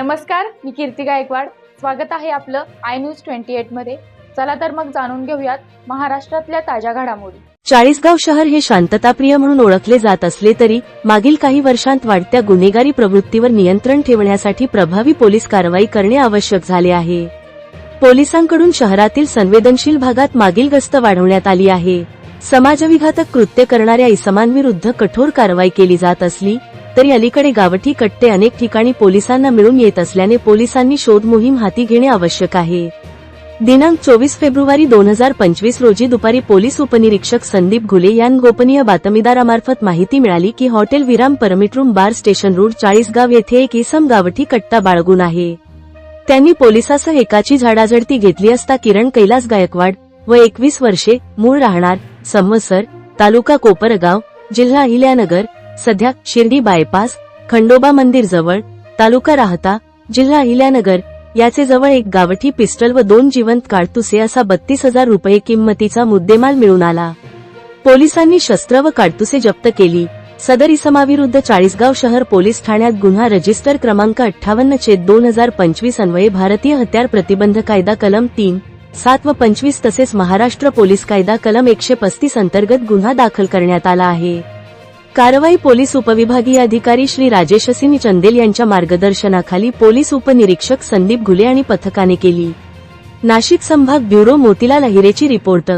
नमस्कार मी कीर्ती गायकवाड. स्वागत आहे आपलं आय न्यूज ट्वेंटी एटमध्ये. चला तर मग जाणून घेऊयात महाराष्ट्रातल्या ताज्या घडामोडी. चाळीसगाव शहर हे शांतताप्रिय म्हणून ओळखले जात असले तरी मागील काही वर्षांत वाढत्या गुन्हेगारी प्रवृत्तीवर नियंत्रण ठेवण्यासाठी प्रभावी पोलीस कारवाई करणे आवश्यक झाले आहे. पोलिसांकडून शहरातील संवेदनशील भागात मागील गस्त वाढवण्यात आली आहे. समाजविघातक कृत्य करणाऱ्या इसमांविरुद्ध कठोर कारवाई केली जात असली तरी अलीकडे गावठी कट्टे अनेक ठिकाणी पोलिसांना मिळून येत असल्याने पोलिसांनी शोध मोहीम हाती घेणे आवश्यक आहे. दिनांक चोवीस फेब्रुवारी दोन हजार पंचवीस रोजी दुपारी पोलीस उपनिरीक्षक संदीप घुले यांना गोपनीय बातमीदारामार्फत माहिती मिळाली की hotel Viram permit room bar station road Chalisgaon येथे एक इसम गावठी कट्टा बाळगून आहे. त्यांनी पोलिसासह एकाची झाडाझडती घेतली असता किरण कैलास गायकवाड व एकवीस वर्षे मूळ राहणार संवसर तालुका कोपरगाव जिल्हा अहिल्यानगर सध्या शिर्डी बायपास खंडोबा मंदिर जवळ तालुका राहता जिल्हा अहिल्यानगर याचे जवळ एक गावठी पिस्टल व दोन जिवंत काडतुसे असा बत्तीस हजार रुपये किंमतीचा मुद्देमाल मिळून आला. पोलिसांनी शस्त्र व काडतुसे जप्त केली. सदर इसमाविरुद्ध चाळीसगाव शहर पोलीस ठाण्यात गुन्हा रजिस्टर क्रमांक अठ्ठावन्न छेद दोन हजार पंचवीस अन्वये भारतीय हत्यार प्रतिबंध कायदा कलम तीन सात व पंचवीस तसेच महाराष्ट्र पोलीस कायदा कलम एकशे पस्तीस अंतर्गत गुन्हा दाखल करण्यात आला आहे. कारवाई पोलीस उपविभागीय अधिकारी श्री राजेश सिंह चंदेल यांच्या मार्गदर्शनाखाली पोलीस उपनिरीक्षक संदीप घुले आणि पथकाने केली. नाशिक संभाग ब्युरो मोतीलाल अहिरेची रिपोर्ट.